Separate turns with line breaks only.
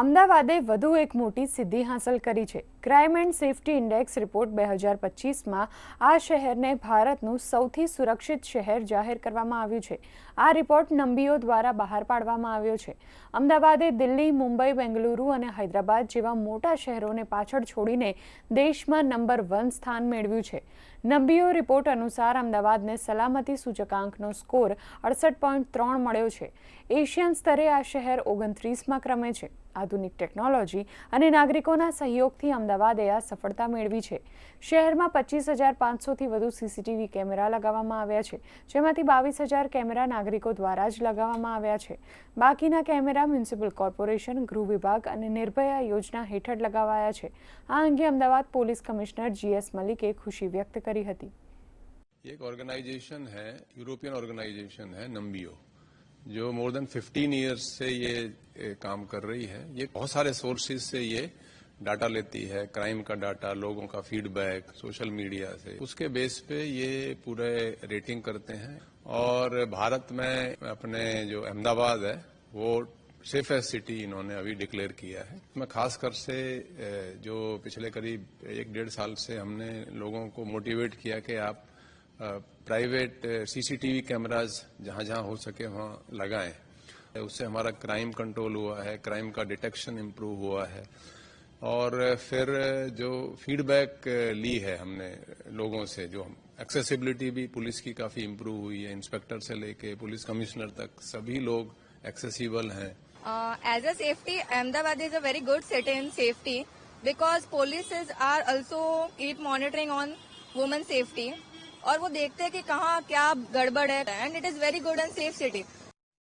અમદાવાદે વધુ એક મોટી સિદ્ધિ હાંસલ કરી છે crime and safety index report બે હજાર પચીસમાં આ શહેરને ભારતનું સૌથી સુરક્ષિત શહેર જાહેર કરવામાં આવ્યું છે આ રિપોર્ટ નંબીઓ દ્વારા બહાર પાડવામાં આવ્યો છે અમદાવાદે દિલ્હી મુંબઈ બેંગલુરુ અને હૈદરાબાદ જેવા મોટા શહેરોને પાછળ છોડીને દેશમાં નંબર વન સ્થાન મેળવ્યું છે નંબીઓ રિપોર્ટ અનુસાર અમદાવાદને સલામતી સૂચકાંકનો સ્કોર અડસઠ પોઈન્ટ ત્રણ મળ્યો છે એશિયન સ્તરે આ શહેર ઓગણત્રીસમાં ક્રમે છે આ આધુનિક ટેકનોલોજી અને નાગરિકોના સહયોગથી અમદાવાદે આ સફળતા મેળવી છે શહેરમાં પચીસ હજાર પાંચસોથી વધુ સીસીટીવી કેમેરા લગાવવામાં આવ્યા છે જેમાંથી બાવીસ હજાર કેમેરા નાગરિકો દ્વારા જ લગાવવામાં આવ્યા છે બાકીના કેમેરા મ્યુનિસિપલ કોર્પોરેશન ગૃહ વિભાગ અને નિર્ભયા યોજના હેઠળ લગાવાયા છે આ અંગે અમદાવાદ પોલીસ કમિશનર જીએસ મલિકે ખુશી વ્યક્ત કરી હતી
एक ऑर्गेनाइजेशन है यूरोपियन ऑर्गेनाइजेशन है नम्बियो जो मोर देन 15 इयर्स से ये काम कर रही है ये बहुत सारे सोर्सेज से ये डाटा लेती है क्राइम का डाटा लोगों का फीडबैक सोशल मीडिया से उसके बेस पे ये पूरे रेटिंग करते हैं और भारत में अपने जो अहमदाबाद है वो सेफेस्ट सिटी इन्होंने अभी डिक्लेयर किया है मैं खासकर से जो पिछले करीब एक डेढ़ साल से हमने लोगों को मोटिवेट किया कि आप प्राइवेट सीसीटीवी कैमराज जहां जहां हो सके वहां लगाएं उससे हमारा क्राइम कंट्रोल हुआ है क्राइम का डिटेक्शन इम्प्रूव हुआ है और फिर जो फीडबैक ली है हमने लोगों से जो हम एक्सेसिबिलिटी भी पुलिस की काफ़ी इम्प्रूव हुई है इंस्पेक्टर से लेके पुलिस कमिश्नर तक सभी लोग एक्सेसिबल हैं
as a safety Ahmedabad is a very good city in safety because police are also keep monitoring on women safety और वो देखते हैं कि कहाँ क्या गड़बड़ है and it is very good and safe city